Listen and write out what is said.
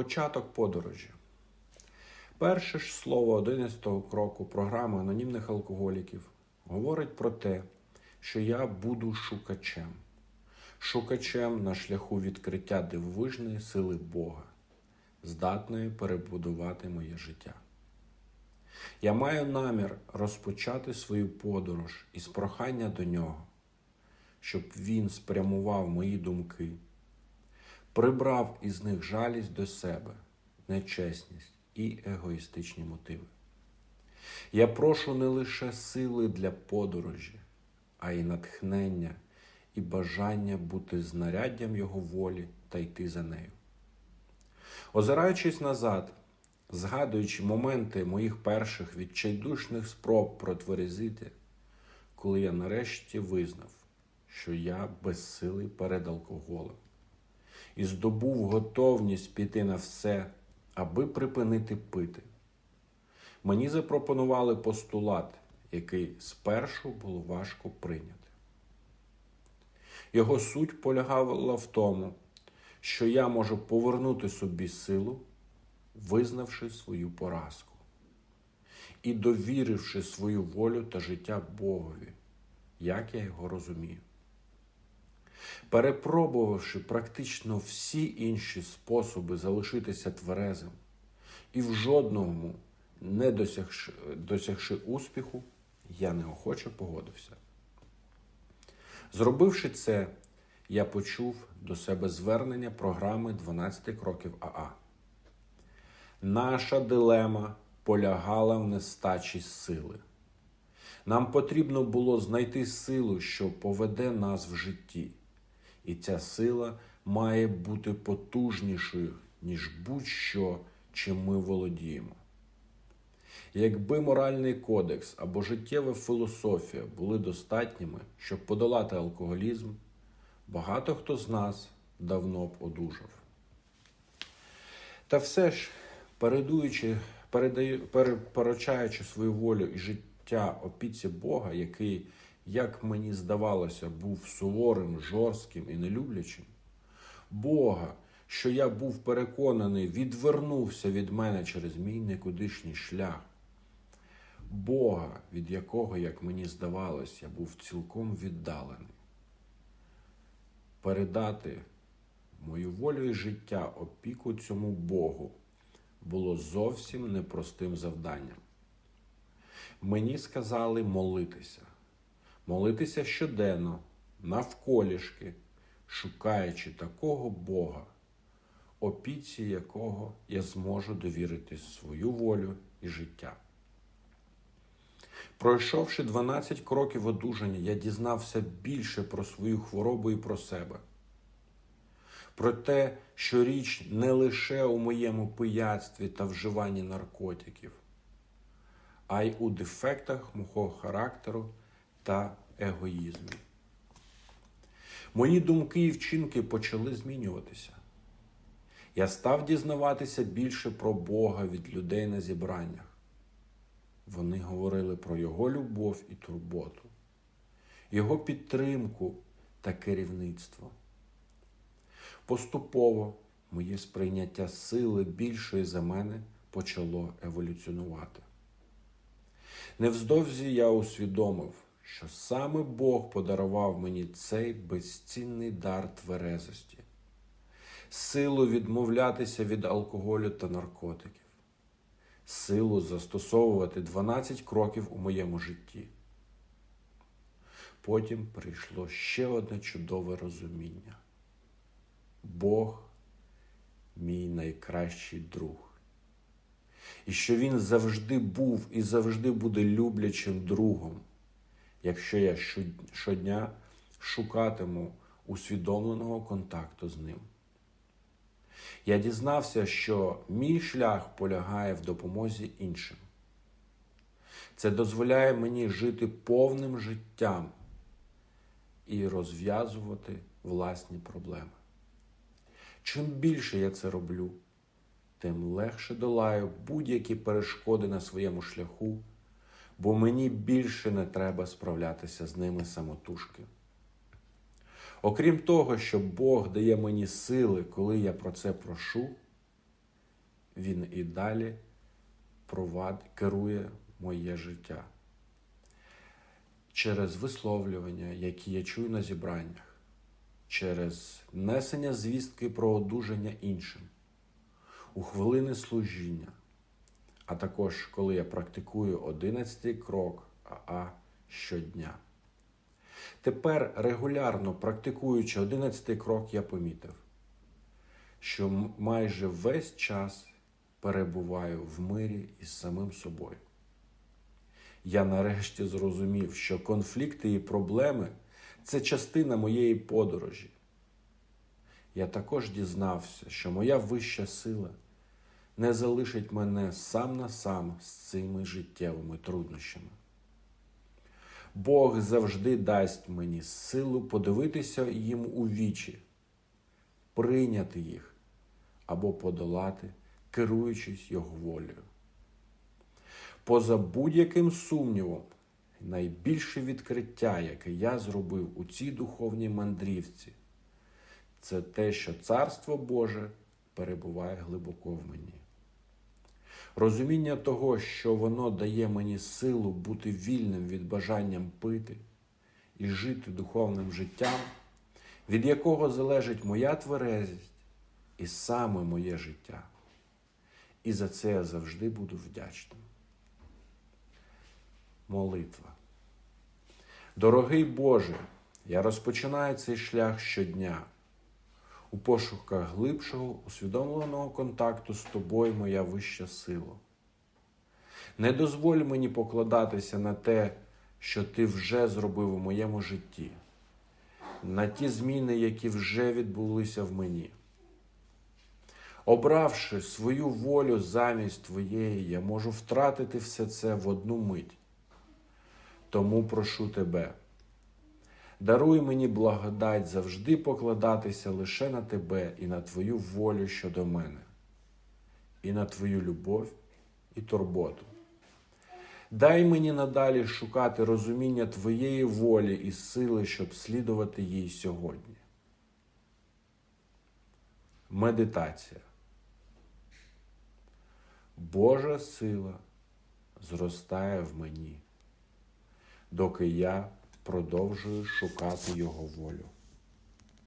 Початок подорожі. Перше ж слово 11-го кроку програми анонімних алкоголіків говорить про те, що я буду шукачем, шукачем на шляху відкриття дивовижної сили Бога, здатної перебудувати моє життя. Я маю намір розпочати свою подорож із прохання до нього, щоб він спрямував мої думки, прибрав із них жалість до себе, нечесність і егоїстичні мотиви. Я прошу не лише сили для подорожі, а й натхнення і бажання бути знаряддям Його волі та йти за нею. Озираючись назад, згадуючи моменти моїх перших відчайдушних спроб протверезити, коли я нарешті визнав, що я безсилий перед алкоголем, і здобув готовність піти на все, аби припинити пити. Мені запропонували постулат, який спершу було важко прийняти. Його суть полягала в тому, що я можу повернути собі силу, визнавши свою поразку і довіривши свою волю та життя Богові, як я його розумію. Перепробувавши практично всі інші способи залишитися тверезим і в жодному не досягши, досягши успіху, я неохоче погодився. Зробивши це, я почув до себе звернення програми 12 кроків АА. Наша дилема полягала в нестачі сили. Нам потрібно було знайти силу, що поведе нас в житті, і ця сила має бути потужнішою, ніж будь-що, чим ми володіємо. Якби моральний кодекс або життєва філософія були достатніми, щоб подолати алкоголізм, багато хто з нас давно б одужав. Та все ж, передуючи, передаю, перепоручаючи свою волю і життя опіці Бога, який, як мені здавалося, був суворим, жорстким і нелюблячим, Бога, що я був переконаний, відвернувся від мене через мій никудишній шлях. Бога, від якого, як мені здавалось, я був цілком віддалений. Передати мою волю і життя опіку цьому Богу було зовсім непростим завданням. Мені сказали молитися, молитися щоденно, навколішки, шукаючи такого Бога, опіці якого я зможу довірити свою волю і життя. Пройшовши 12 кроків одужання, я дізнався більше про свою хворобу і про себе. Про те, що річ не лише у моєму пияцтві та вживанні наркотиків, а й у дефектах мого характеру та егоїзмі. Мої думки і вчинки почали змінюватися. Я став дізнаватися більше про Бога від людей на зібраннях. Вони говорили про Його любов і турботу, Його підтримку та керівництво. Поступово моє сприйняття сили більшої за мене почало еволюціонувати. Невздовзі я усвідомив, що саме Бог подарував мені цей безцінний дар тверезості, силу відмовлятися від алкоголю та наркотиків силу застосовувати 12 кроків у моєму житті. Потім прийшло ще одне чудове розуміння. Бог мій найкращий друг. І що Він завжди був і завжди буде люблячим другом, якщо я щодня шукатиму усвідомленого контакту з ним. Я дізнався, що мій шлях полягає в допомозі іншим. Це дозволяє мені жити повним життям і розв'язувати власні проблеми. Чим більше я це роблю, тим легше долаю будь-які перешкоди на своєму шляху, бо мені більше не треба справлятися з ними самотужки. Окрім того, що Бог дає мені сили, коли я про це прошу, Він і далі провад... керує моє життя через висловлювання, які я чую на зібраннях, через несення звістки про одужання іншим, у хвилини служіння, а також коли я практикую одинадцятий крок АА щодня. Тепер регулярно практикуючи одинадцятий крок, я помітив, що майже весь час перебуваю в мирі із самим собою. Я нарешті зрозумів, що конфлікти і проблеми це частина моєї подорожі. Я також дізнався, що моя вища сила не залишить мене сам на сам з цими життєвими труднощами. Бог завжди дасть мені силу подивитися їм у вічі, прийняти їх або подолати, керуючись його волею. Поза будь-яким сумнівом, найбільше відкриття, яке я зробив у цій духовній мандрівці, це те, що Царство Боже перебуває глибоко в мені. Розуміння того, що воно дає мені силу бути вільним від бажанням пити і жити духовним життям, від якого залежить моя тверезість і саме моє життя. І за це я завжди буду вдячним. Молитва. Дорогий Боже, я розпочинаю цей шлях щодня у пошуках глибшого, усвідомленого контакту з тобою, моя вища сила. Не дозволь мені покладатися на те, що ти вже зробив у моєму житті, на ті зміни, які вже відбулися в мені. Обравши свою волю замість твоєї, я можу втратити все це в одну мить. Тому прошу тебе, даруй мені благодать завжди покладатися лише на тебе і на твою волю щодо мене, і на твою любов і турботу. Дай мені надалі шукати розуміння твоєї волі і сили, щоб слідувати їй сьогодні. Медитація. Божа сила зростає в мені, доки я продовжую шукати Його волю.